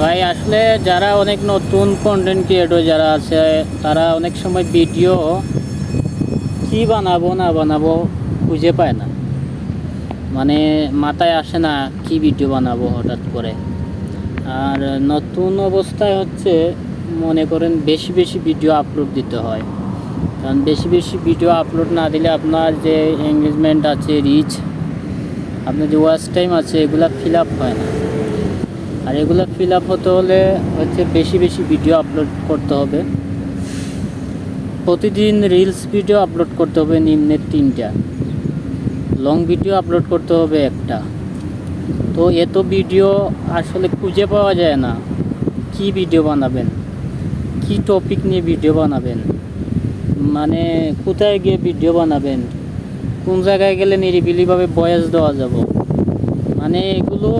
ভাই, আসলে যারা অনেক নতুন কন্টেন্ট ক্রিয়েটর যারা আছে, তারা অনেক সময় ভিডিও কি বানাবো, না বানাবো খুঁজে পায় না। মানে মাথায় আসে না কি ভিডিও বানাবো হঠাৎ করে। আর নতুন অবস্থায় হচ্ছে, মনে করেন বেশি বেশি ভিডিও আপলোড দিতে হয়। কারণ বেশি বেশি ভিডিও আপলোড না দিলে আপনার যে এঙ্গেজমেন্ট আছে রিচ আপনার যে ওয়াচ টাইম আছে, এগুলো ফিল আপ হয় না। আর এগুলো ফিল আপ হতে হলে হচ্ছে বেশি বেশি ভিডিও আপলোড করতে হবে। প্রতিদিন রিলস ভিডিও আপলোড করতে হবে নিম্নে তিনটা। লং ভিডিও আপলোড করতে হবে একটা। তো এত ভিডিও আসলে খুঁজে পাওয়া যায় না। কি ভিডিও বানাবেন? কি টপিক নিয়ে ভিডিও বানাবেন? মানে কোথায় গিয়ে ভিডিও বানাবেন? কোন জায়গায় গেলে নিরিবিলিভাবে বয়স দেওয়া যাব? মানে এগুলো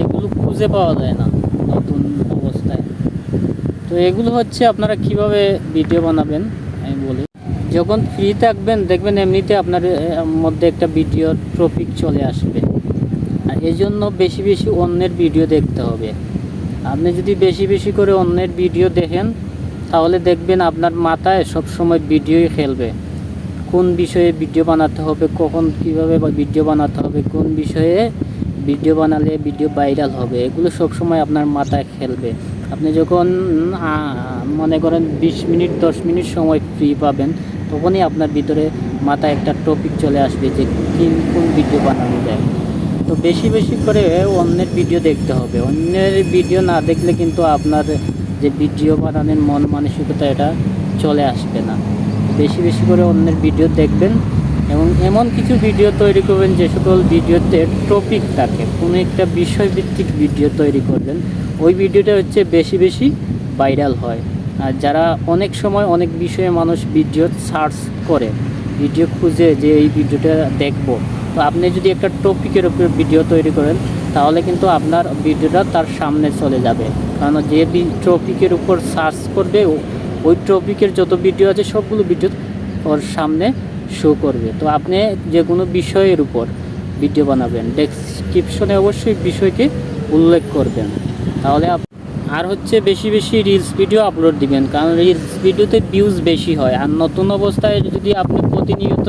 এগুলো খুঁজে পাওয়া যায় না নতুন অবস্থায়। তো এগুলো হচ্ছে আপনারা কীভাবে ভিডিও বানাবেন, আমি বলি। যখন ফ্রি থাকবেন, দেখবেন এমনিতে আপনার মধ্যে একটা ভিডিও টপিক চলে আসবে। আর এই জন্য বেশি বেশি অন্যের ভিডিও দেখতে হবে। আপনি যদি বেশি বেশি করে অন্যের ভিডিও দেখেন, তাহলে দেখবেন আপনার মাথায় সব সময় ভিডিওই খেলবে। কোন বিষয়ে ভিডিও বানাতে হবে, কখন কীভাবে ভিডিও বানাতে হবে, কোন বিষয়ে ভিডিও বানালে ভিডিও ভাইরাল হবে, এগুলো সব সময় আপনার মাথায় খেলবে। আপনি যখন মনে করেন বিশ মিনিট, দশ মিনিট সময় ফ্রি পাবেন, তখনই আপনার ভিতরে মাথায় একটা টপিক চলে আসবে যে কোন ভিডিও বানানো যায়। তো বেশি বেশি করে অন্যের ভিডিও দেখতে হবে। অন্যের ভিডিও না দেখলে কিন্তু আপনার যে ভিডিও বানানোর মন মানসিকতা, এটা চলে আসবে না। বেশি বেশি করে অন্যের ভিডিও দেখবেন এবং এমন কিছু ভিডিও তৈরি করবেন যে সকল ভিডিওতে টপিক থাকে। কোনো একটা বিষয়ভিত্তিক ভিডিও তৈরি করবেন। ওই ভিডিওটা হচ্ছে বেশি বেশি ভাইরাল হয়। আর যারা অনেক সময় অনেক বিষয়ে মানুষ ভিডিও সার্চ করে ভিডিও খুঁজে যে এই ভিডিওটা দেখব। তো আপনি যদি একটা টপিকের উপর ভিডিও তৈরি করেন, তাহলে কিন্তু আপনার ভিডিওটা তার সামনে চলে যাবে। কারণ যে টপিকের উপর সার্চ করবে ওই টপিকের যত ভিডিও আছে, সবগুলো ভিডিও ওর সামনে শো করবে। তো আপনি যে কোনো বিষয়ের উপর ভিডিও বানাবেন। ডেসক্রিপশনে অবশ্যই বিষয়কে উল্লেখ করবেন। তাহলে আর হচ্ছে বেশি বেশি রিলস ভিডিও আপলোড দিবেন। কারণ রিলস ভিডিওতে ভিউজ বেশি হয়। আর নতুন অবস্থায় যদি আপনি প্রতিনিয়ত